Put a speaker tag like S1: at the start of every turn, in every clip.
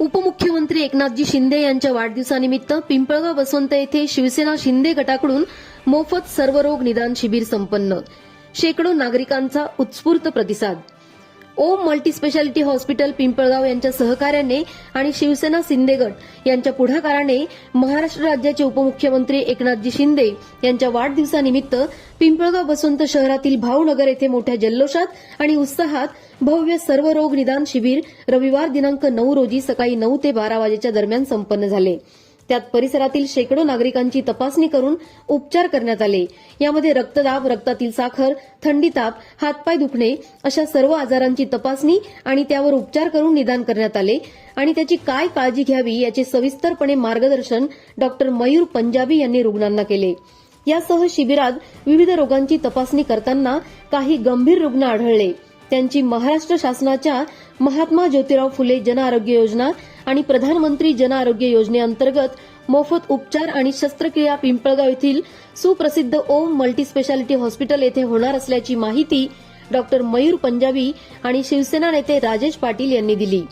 S1: उपमुख्यमंत्री एकनाथजी शिंदे यांच्या वाढदिवसानिमित्त पिंपळगाव वसंत येथे शिवसेना शिंदे गटाकडून मोफत सर्वरोग निदान शिबिर संपन्न. शेकडो नागरिकांचा उत्स्फूर्त प्रतिसाद. ओम मल्टीस्पेशालिटी हॉस्पिटल पिंपळगाव यांच्या सहकार्याने आणि शिवसेना शिंदेगड यांच्या पुढाकाराने महाराष्ट्र राज्याचे उपमुख्यमंत्री एकनाथजी शिंदे यांच्या वाढदिवसानिमित्त पिंपळगाव बसवंत शहरातील भावनगर येथे मोठ्या जल्लोषात आणि उत्साहात भव्य सर्व रोग निदान शिबिर रविवार दिनांक नऊ रोजी सकाळी नऊ ते बारा वाजेच्या दरम्यान संपन्न झाले. त्यात परिसरातील शेकडो नागरिकांची तपासणी करून उपचार करण्यात आले. यामध्ये रक्तदाब रक्तातील साखर थंडी ताप हातपाय दुखणे अशा सर्व आजारांची तपासणी आणि त्यावर उपचार करून निदान करण्यात आले. आणि त्याची काय काळजी घ्यावी याचे सविस्तरपणे मार्गदर्शन डॉक्टर मयूर पंजाबी यांनी रुग्णांना केले. यासह शिबिरात विविध रोगांची तपासणी करताना काही गंभीर रुग्ण आढळले. त्यांची महाराष्ट्र शासनाच्या महात्मा ज्योतिराव फुले जन आरोग्य योजना आणि प्रधानमंत्री जन आरोग्य योजनेअंतर्गत मोफत उपचार आणि शस्त्रक्रिया पिंपळगाव येथील सुप्रसिद्ध ओम मल्टीस्पेशालिटी हॉस्पिटल येथे होणार असल्याची माहिती डॉक्टर मयूर पंजाबी आणि शिवसेना नेते राजेश पाटील यांनी दिली.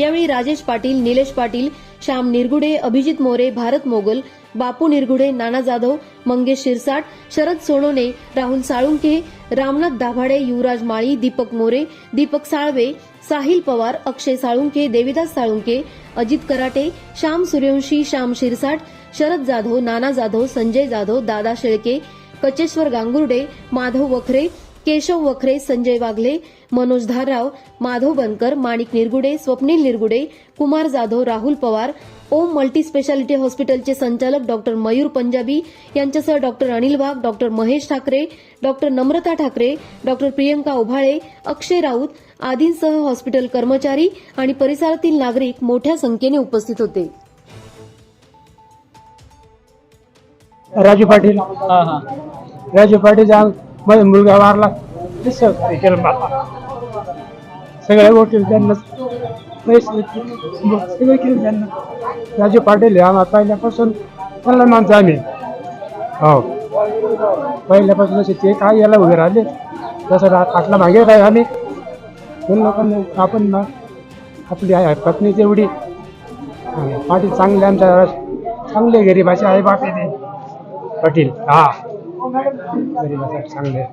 S1: यावेळी राजेश पाटील निलेश पाटील श्याम निरगुडे अभिजित मोरे भारत मोगल बापू निरगुडे नाना जाधव मंगेश शिरसाट शरद सोनोने राहुल साळुंके रामनाथ दाभाडे युवराज माळी दीपक मोरे दीपक साळवे साहिल पवार अक्षय साळुंके देविदास साळुंके अजित कराटे श्याम सूर्यवंशी श्याम शिरसाट शरद जाधव नाना जाधव संजय जाधव दादा शेळके कचेश्वर गांगुर्डे माधव वखरे केशव वखरे संजय वाघले मनोज धारराव माधव बनकर माणिक निरगुडे स्वप्नील निरगुडे कुमार जाधव राहुल पवार ओम मल्टी स्पेशालिटी हॉस्पिटलचे संचालक डॉक्टर मयूर पंजाबी यांच्यासह doctor Anil Wagh doctor Mahesh Thackeray doctor Namrata Thackeray doctor Priyanka Ubhale Akshay Raut आदींसह हॉस्पिटल कर्मचारी आणि परिसरातील नागरिक मोठ्या संख्येने उपस्थित होते.
S2: राजू पाटील.
S3: हा हा.
S2: राजू पाटील माझा मुलगा वारला ते सगळ्या गोष्टी त्यांना पैसे सगळं केलं त्यांना. राजू पाटील आम्हाला पहिल्यापासून त्यांना मानतो आम्ही. हो. पहिल्यापासून असे ते काय याला उभे राहिले तसं रा- पाटला मागे काय आम्ही. दोन लोकांना आपण ना आपली आहे पत्नी तेवढी. पाटील चांगले आमच्या चांगले गरीबाचे आहे बाप आहे ते. पाटील हा. गरीबासाठी चांगले